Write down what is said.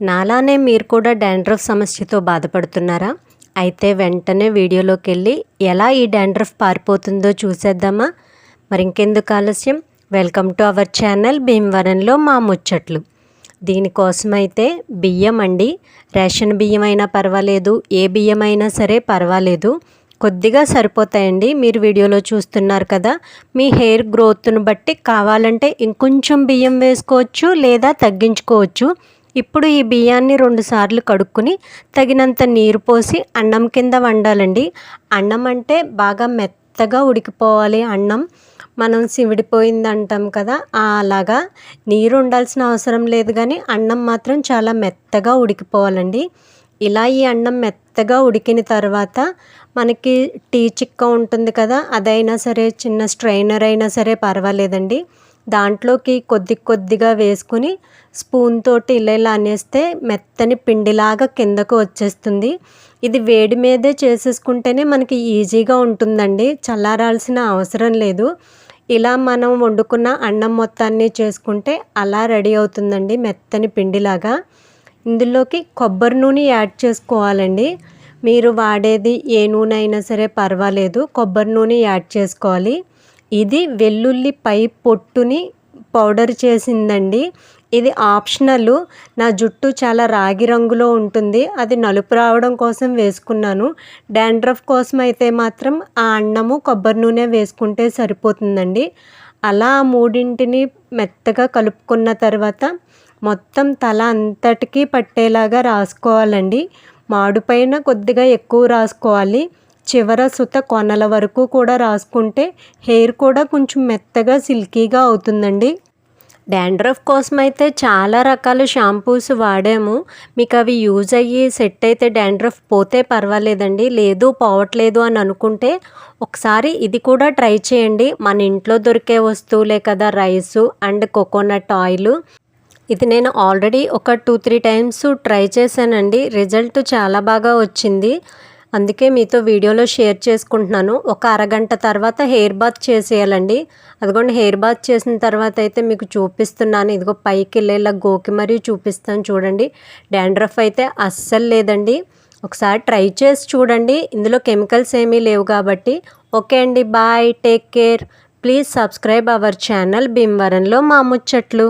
నాలానే మీరు కూడా డాండ్రఫ్ సమస్యతో బాధపడుతున్నారా? అయితే వెంటనే వీడియోలోకి వెళ్ళి ఎలా ఈ డాండ్రఫ్ పారిపోతుందో చూసేద్దామా? మరి ఇంకెందుకు ఆలస్యం? వెల్కమ్ టు అవర్ ఛానల్ భీమవరంలో మా ముచ్చట్లు. దీనికోసమైతే బియ్యం అండి. రేషన్ బియ్యం అయినా పర్వాలేదు ఏ బియ్యం అయినా సరే పర్వాలేదు. కొద్దిగా సరిపోతాయండి. మీరు వీడియోలో చూస్తున్నారు కదా మీ హెయిర్ గ్రోత్ను బట్టి కావాలంటే ఇంకొంచెం బియ్యం వేసుకోవచ్చు లేదా తగ్గించుకోవచ్చు. ఇప్పుడు ఈ బియ్యాన్ని రెండుసార్లు కడుక్కుని తగినంత నీరు పోసి అన్నం కింద వండాలండి. అన్నం అంటే బాగా మెత్తగా ఉడికిపోవాలి అన్నం. మనం సివిడిపోయింది అంటాం కదా అలాగా నీరు ఉండాల్సిన అవసరం లేదు కానీ అన్నం మాత్రం చాలా మెత్తగా ఉడికిపోవాలండి. ఇలా ఈ అన్నం మెత్తగా ఉడికిన తర్వాత మనకి టీ చిక్క ఉంటుంది కదా అదైనా సరే చిన్న స్ట్రైనర్ అయినా సరే పర్వాలేదండి. దాంట్లోకి కొద్ది కొద్దిగా వేసుకుని స్పూన్ తోటి ఇలా ఇలా అనేస్తే మెత్తని పిండిలాగా కిందకు వచ్చేస్తుంది. ఇది వేడి మీదే చేసేసుకుంటేనే మనకి ఈజీగా ఉంటుందండి. చల్లారాల్సిన అవసరం లేదు. ఇలా మనం వండుకున్న అన్నం మొత్తాన్ని చేసుకుంటే అలా రెడీ అవుతుందండి మెత్తని పిండిలాగా. ఇందులోకి కొబ్బరి నూనె యాడ్ చేసుకోవాలండి. మీరు వాడేది ఏ నూనె అయినా సరే పర్వాలేదు. కొబ్బరి నూనె యాడ్ చేసుకోవాలి. ఇది వెల్లుల్లి పై పొట్టుని పౌడర్ చేసిందండి. ఇది ఆప్షనల్. నా జుట్టు చాలా రాగి రంగులో ఉంటుంది. అది నలుపు రావడం కోసం వేసుకున్నాను. డాండ్రఫ్ కోసం అయితే మాత్రం ఆ అన్నము కొబ్బరి నూనె వేసుకుంటే సరిపోతుందండి. అలా ఆ మూడింటిని మెత్తగా కలుపుకున్న తర్వాత మొత్తం తల అంతటికీ పట్టేలాగా రాసుకోవాలండి. మాడుపైన కొద్దిగా ఎక్కువ రాసుకోవాలి. చివర సుత కొనల వరకు కూడా రాసుకుంటే హెయిర్ కూడా కొంచెం మెత్తగా సిల్కీగా అవుతుందండి. డాండ్రఫ్ కోసం అయితే చాలా రకాల షాంపూస్ వాడాము. మీకు అవి యూజ్ అయ్యి సెట్ అయితే డాండ్రఫ్ పోతే పర్వాలేదండి. లేదు పోవట్లేదు అని అనుకుంటే ఒకసారి ఇది కూడా ట్రై చేయండి. మన ఇంట్లో దొరికే వస్తువులే కదా రైసు అండ్ కోకోనట్ ఆయిల్. ఇది నేను ఆల్రెడీ ఒక టూ త్రీ టైమ్స్ ట్రై చేశానండి. రిజల్ట్ చాలా బాగా వచ్చింది. అందుకే మీతో వీడియోలో షేర్ చేసుకుంటున్నాను. ఒక అరగంట తర్వాత హెయిర్ బాత్ చేసేయాలండి. అదిగోండి హెయిర్ బాత్ చేసిన తర్వాత అయితే మీకు చూపిస్తున్నాను. ఇదిగో పైకి వెళ్ళేలా గోకి మరీ చూపిస్తాను చూడండి. డాండ్రఫ్ అయితే అస్సలు లేదండి. ఒకసారి ట్రై చేసి చూడండి. ఇందులో కెమికల్స్ ఏమీ లేవు కాబట్టి. ఓకే అండి bye take care. Please subscribe our channel భీమవరంలో మా ముచ్చట్లు.